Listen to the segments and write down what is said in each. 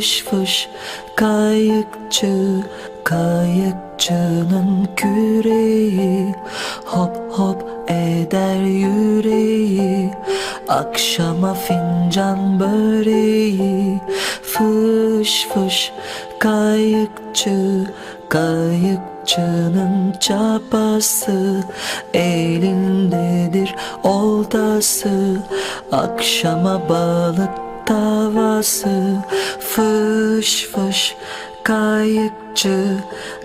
Fış fış kayıkçı Kayıkçının küreği. Hop hop eder yüreği Akşama fincan böreği. Fış fış kayıkçı Kayıkçının çapası. Elindedir oltası. Akşama balık tavası Fış fış kayıkçı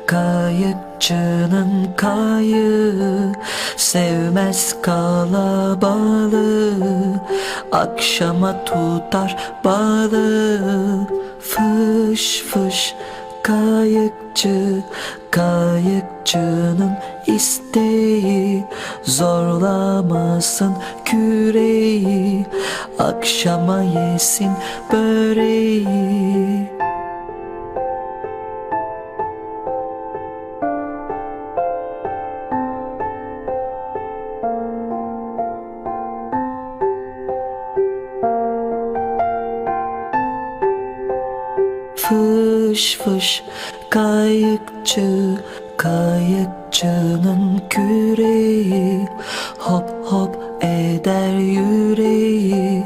Kayıkçının kayığı Sevmez kalabalığı Akşama tutar balığı. Fış fış kayıkçı Kayıkçının isteği. Zorlamasın küreği Akşama yesin böreği Fış fış kayıkçı Kayıkçının küreği. Hop hop eder yüreği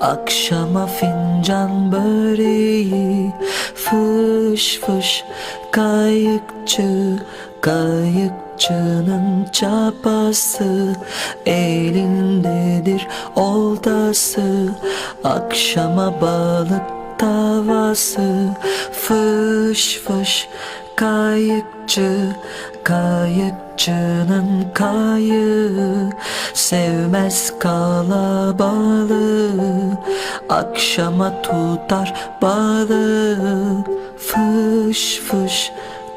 Akşama fincan böreği. Fış fış kayıkçı Kayıkçının çapası. Elindedir oltası Akşama balık tavası Fış fış kayıkçı Kayıkçının kayığı Sevmez kalabalığı Akşama tutar balığı. Fış fış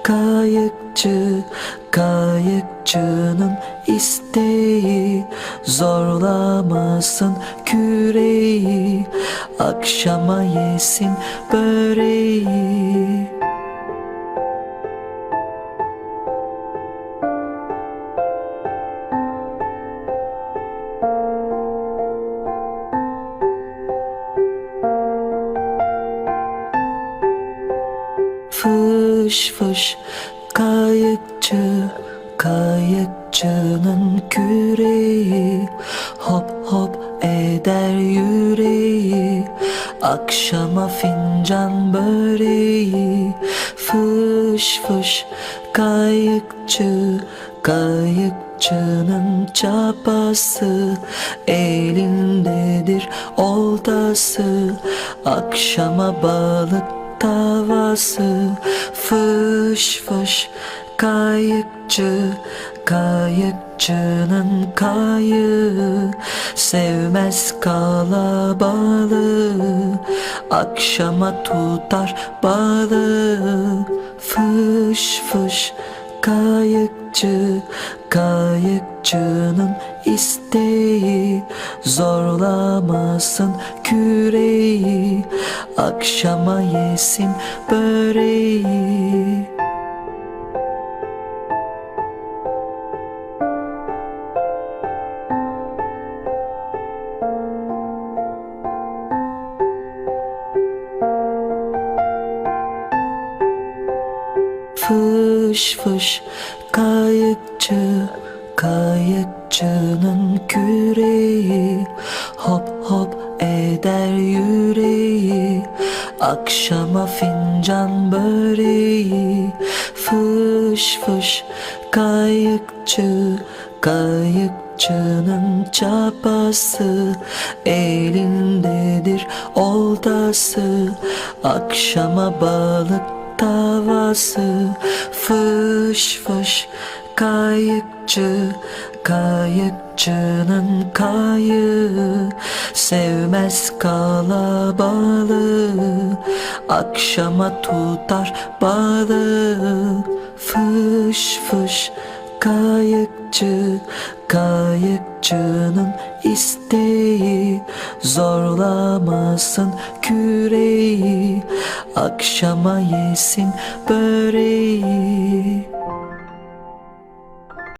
kayıkçı Kayıkçının isteği. Zorlamasın küreği Akşama yesin böreği Fış fış. Kayıkçı Kayıkçının küreği. Hop hop eder yüreği. Akşama fincan böreği. Fış fış kayıkçı Kayıkçının çapası. Elindedir oltası. Akşama balık tavası Fış fış kayıkçı Kayıkçının kayığı. Sevmez kalabalığı Akşama tutar balığı. Fış fış kayıkçı Kayıkçının isteği Zorlamasın küreği Akşama yesin böreği. Fış fış kayıkçı Kayıkçının küreği. Hop hop eder yüreği Akşama fincan böreği. Fış fış kayıkçı Kayıkçının çapası. Elindedir oltası Akşama balık tavası. Fış fış kayıkçı Kayıkçının kayığı Sevmez kalabalığı Akşama tutar balığı Fış fış kayıkçı Kayıkçının isteği. Zorlamasın küreği Akşama yesin böreği